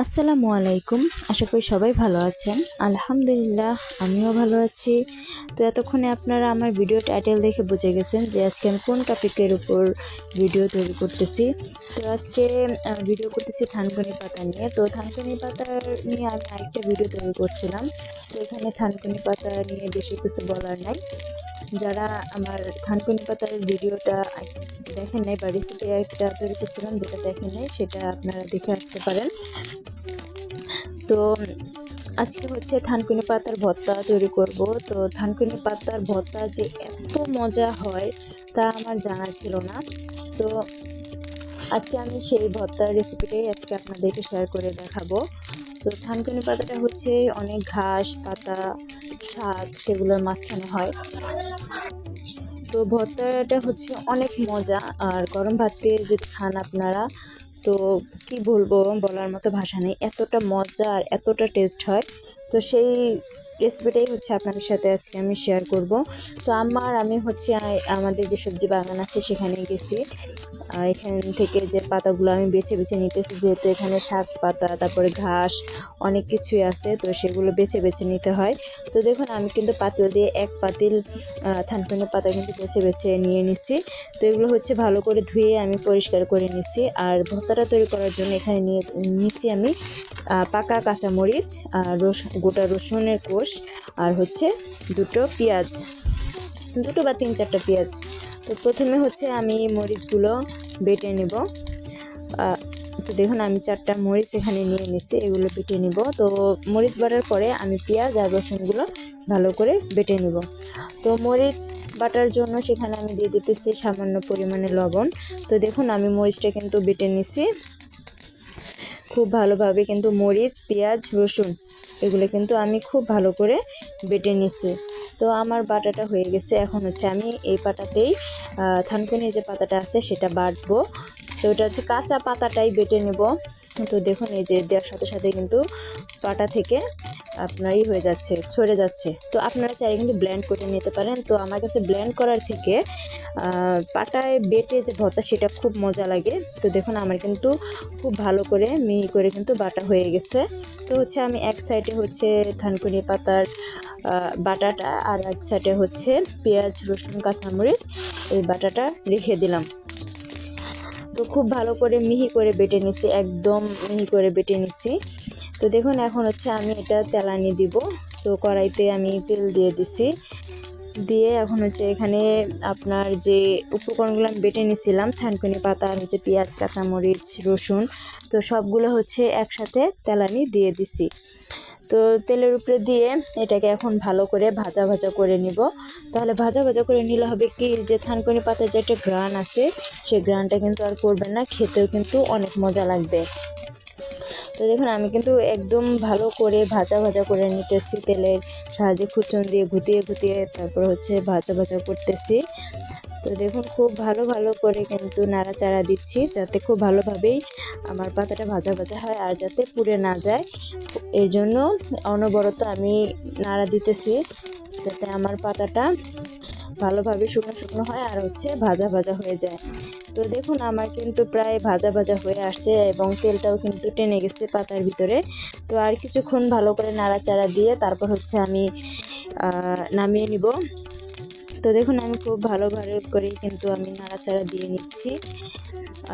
আসসালামু আলাইকুম। আশা করি সবাই ভালো আছেন। আলহামদুলিল্লাহ, আমিও ভালো আছি। তো এতক্ষণে আপনারা আমার ভিডিও টাইটেল দেখে বুঝে গেছেন যে আজকে আমি কোন টপিকের উপর ভিডিও তৈরি করতেছি। তো আজকে ভিডিও করতেছি থানকুনি পাতা নিয়ে। তো থানকুনি পাতা নিয়ে আমি আরেকটা ভিডিও তৈরি করছিলাম। তো এখানে থানকুনি পাতা নিয়ে বেশি কিছু বলার নাই। যারা আমার থানকুনি পাতার ভিডিওটা দেখেন নাই বা রেসিপি একটা তৈরি করছিলাম, যেটা দেখেন নাই, সেটা আপনারা দেখে আসতে পারেন। তো আজকে হচ্ছে থানকুনি পাতার ভর্তা তৈরি করব। তো থানকুনি পাতার ভর্তা যে এত মজা হয়, তা আমার জানা ছিল না। তো আজকে আমি সেই ভর্তার রেসিপিটাই আজকে আপনাদেরকে শেয়ার করে দেখাবো। তো থানকুনি পাতাটা হচ্ছে অনেক ঘাস, পাতা শাক সেগুলোর মাঝখানে হয়। তো ভর্তাটা হচ্ছে অনেক মজা। আর গরম ভাত দিয়ে যদি খান আপনারা, তো কি বলব বলার মতো ভাষা নেই। এতটা মজা আর এতটা টেস্ট হয়। তো সেই রেসিপিটাই হচ্ছে আপনাদের সাথে আজকে আমি শেয়ার করব। তো আমার, আমি হচ্ছে আমাদের যে সবজি বাগান আছে সেখানে গেছি। এখান থেকে যে পাতাগুলো আমি বেছে বেছে নিতেছি যেহেতু এখানে শাক পাতা তারপরে ঘাস অনেক কিছুই আছে তো সেগুলো বেছে বেছে নিতে হয়। তো দেখুন আমি কিন্তু পাতিল দিয়ে এক পাতিল আহ, থানকুনি পাতা কিন্তু বেছে বেছে নিয়ে নিছি। তো এগুলো হচ্ছে ভালো করে ধুয়ে আমি পরিষ্কার করে নিছি। আর ভর্তাটা তৈরি করার জন্য এখানে নিয়ে নিছি আমি পাকা কাঁচামরিচ আর রস গোটা রসুনের কোষ আর হচ্ছে দুটো পেঁয়াজ দুটো বা তিন চারটা পেঁয়াজ। তো প্রথমে হচ্ছে আমি মরিচগুলো বেটে নেব। তো দেখুন, আমি চারটা মরিচ এখানে নিয়ে নিছি, এগুলো বেটে নিব। তো মরিচ বাটার পরে আমি পেঁয়াজ আর রসুনগুলো ভালো করে বেটে নিব। তো মরিচ বাটার জন্য সেখানে আমি দিয়ে দিতেছি সামান্য পরিমাণে লবণ। তো দেখুন, আমি মরিচটা কিন্তু বেটে নিছি। খুব ভালোভাবে কিন্তু মরিচ, পেঁয়াজ, রসুন এগুলো কিন্তু আমি খুব ভালো করে বেটে নিছি। তো আমার বাটাটা হয়ে গেছে। এখন হচ্ছে আমি এই পাটাতেই থানকুনি যে পাতাটা আছে সেটা বাটবো। তো এটা হচ্ছে কাঁচা পাতাটাই বেটে নেব। তো দেখুন এই যে দেওয়ার সাথে সাথে কিন্তু পাটা থেকে আপনার ই হয়ে যাচ্ছে, ছড়ে যাচ্ছে। তো আপনারা চাইলে কিন্তু ব্ল্যান্ড করে নিতে পারেন। তো আমার কাছে ব্ল্যান্ড করার থেকে পাটায় বেটে যে ভর্তা সেটা খুব মজা লাগে। তো দেখুন আমার কিন্তু খুব ভালো করে মিহি করে কিন্তু বাটা হয়ে গেছে। তো হচ্ছে আমি এক সাইডে হচ্ছে থানকুনি পাতার বাটাটা আর এক সাইডে হচ্ছে পেঁয়াজ, রসুন, কাঁচামরিচ, এই বাটাটা রেখে দিলাম। তো খুব ভালো করে মিহি করে বেটে নিছি, একদম মিহি করে বেটে নিছি। তো দেখুন, এখন হচ্ছে আমি এটা তেলানি দিব। তো কড়াইতে আমি তেল দিয়ে দিছি। দিয়ে এখন হচ্ছে এখানে আপনার যে উপকরণগুলো আমি বেটে নিছিলাম, থানকুনি পাতা আর হচ্ছে পেঁয়াজ, কাঁচামরিচ, রসুন, তো সবগুলো হচ্ছে একসাথে তেলানি দিয়ে দিছি। তো তেলের উপরে দিয়ে এটাকে এখন ভালো করে ভাজা ভাজা করে নিব। তাহলে ভাজা ভাজা করে নিলে হবে কি যে থানকুনি পাতার যে একটা গ্রান আছে, সেই গ্রানটা কিন্তু আর করবেন না, খেতেও কিন্তু অনেক মজা লাগবে। তো দেখুন, আমি কিন্তু একদম ভালো করে ভাজা ভাজা করে নিতেছি তেলের সাহায্যে খুচন দিয়ে ঘুতিয়ে ঘুতিয়ে তারপর হচ্ছে ভাজা ভাজা করতেছি। তো দেখুন, খুব ভালো ভালো করে কিন্তু নাড়াচাড়া দিচ্ছি যাতে খুব ভালোভাবেই আমার পাতাটা ভাজা ভাজা হয় আর যাতে পুড়ে না যায়। এর জন্য অনবরত আমি নাড়া দিতেছি যাতে আমার পাতাটা ভালোভাবে শুকনো শুকনো হয় আর হচ্ছে ভাজা ভাজা হয়ে যায়। তো দেখুন, আমার কিন্তু প্রায় ভাজা ভাজা হয়ে আসছে এবং তেলটাও কিন্তু টেনে গেছে পাতার ভিতরে। তো আর কিছুক্ষণ ভালো করে নাড়াচাড়া দিয়ে তারপর হচ্ছে আমি নামিয়ে নিব। তো দেখুন, আমি খুব ভালোভাবে করেই কিন্তু আমি নাড়াচাড়া দিয়ে নিচ্ছি।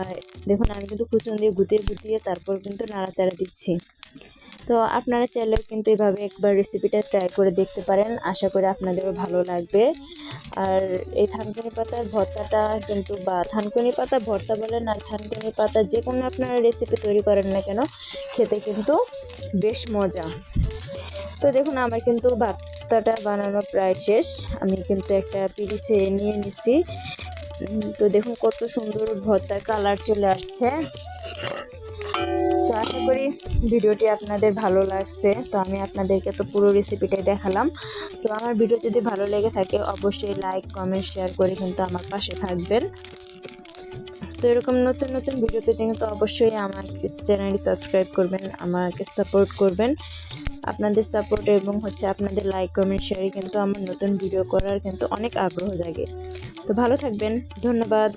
আর দেখুন, আমি কিন্তু কুচুন দিয়ে গুতিয়ে গুতিয়ে তারপর কিন্তু নাড়াচাড়া দিচ্ছি। তো আপনারা চাইলেও কিন্তু এভাবে একবার রেসিপিটা ট্রাই করে দেখতে পারেন। আশা করি আপনাদেরও ভালো লাগবে। আর এই থানকুনি পাতার ভর্তাটা কিন্তু বা থানকুনি পাতা ভর্তা বলেন আর থানকুনি পাতা যে কোনো আপনারা রেসিপি তৈরি করেন না কেন, খেতে কিন্তু বেশ মজা। তো দেখুন, আমার কিন্তু ভর্তাটা বানানো প্রায় শেষ। আমি কিন্তু একটা পিরিচে নিয়ে নিছি। তো দেখুন কত সুন্দর ভর্তার কালার চলে আসছে। তো আশা করি ভিডিওটি আপনাদের ভালো লাগছে। তো আমি আপনাদেরকে তো পুরো রেসিপিটাই দেখালাম। তো আমার ভিডিও যদি ভালো লেগে থাকে, অবশ্যই লাইক কমেন্ট শেয়ার করে কিন্তু আমার পাশে থাকবেন। তো এরকম নতুন নতুন ভিডিও পেতে কিন্তু অবশ্যই আমার চ্যানেলটি সাবস্ক্রাইব করবেন, আমাকে সাপোর্ট করবেন। আপনাদের সাপোর্ট এবং হচ্ছে আপনাদের লাইক কমেন্ট শেয়ারে কিন্তু আমার নতুন ভিডিও করার কিন্তু অনেক আগ্রহ জাগে। তো ভালো থাকবেন, ধন্যবাদ।